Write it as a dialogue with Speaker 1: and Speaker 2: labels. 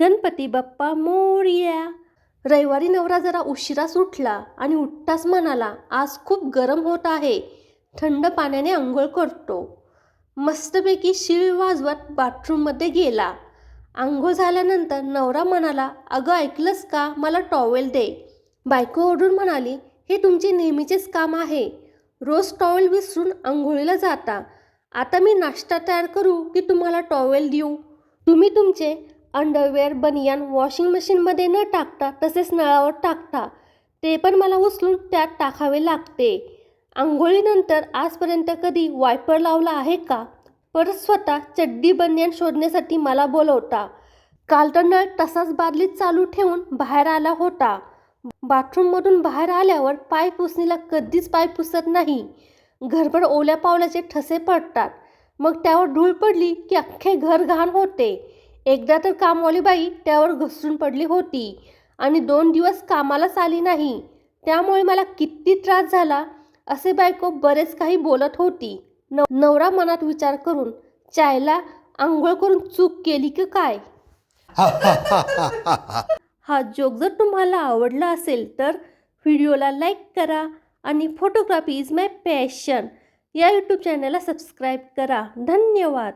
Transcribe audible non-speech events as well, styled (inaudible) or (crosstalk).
Speaker 1: गणपती बाप्पा मोरया. रविवारी नवरा जरा उशिरा सुटला आणि उठताच म्हणाला आज खूप गरम होत आहे. थंड पाण्याने आंघोळ करतो. मस्तपैकी शिळ वाजवत बाथरूममध्ये गेला. आंघोळ झाल्यानंतर नवरा म्हणाला अगं ऐकलंस का? मला टॉवेल दे. बायको ओढून म्हणाली हे तुमचे नेहमीचेच काम आहे. रोज टॉवेल विसरून आंघोळीला जाता. आता मी नाश्ता तयार करू की तुम्हाला टॉवेल देऊ? तुम्ही तुमचे अंडरवेअर बनियान वॉशिंग मशीनमध्ये न टाकता तसेच नळावर टाकता. ते पण मला उचलून त्यात टाकावे लागते. आंघोळीनंतर आजपर्यंत कधी वायपर लावला आहे का? परत स्वतः चड्डी बनियान शोधण्यासाठी मला बोलवता. काल तर नळ तसाच बादलीत चालू ठेवून बाहेर आला होता. बाथरूममधून बाहेर आल्यावर पाय पुसणीला कधीच पाय पुसत नाही. घरभर ओल्या पावलाचे ठसे पडतात. मग त्यावर धूळ पडली की अख्खे घर घाण होते. एकदा तर कामवाली बाई त्यावर घसरून पडली होती आणि दोन दिवस कामालाच आली नाही. त्यामुळे मला किती त्रास झाला असे बायको बरेच काही बोलत होती. न नवरा मनात विचार करून चायला आंघोळ करून चूक केली की काय? (laughs) हा जोक जर तुम्हाला आवडला असेल तर व्हिडिओला लाईक करा आणि फोटोग्राफी इज माय पॅशन या यूट्यूब चॅनलला सबस्क्राईब करा. धन्यवाद.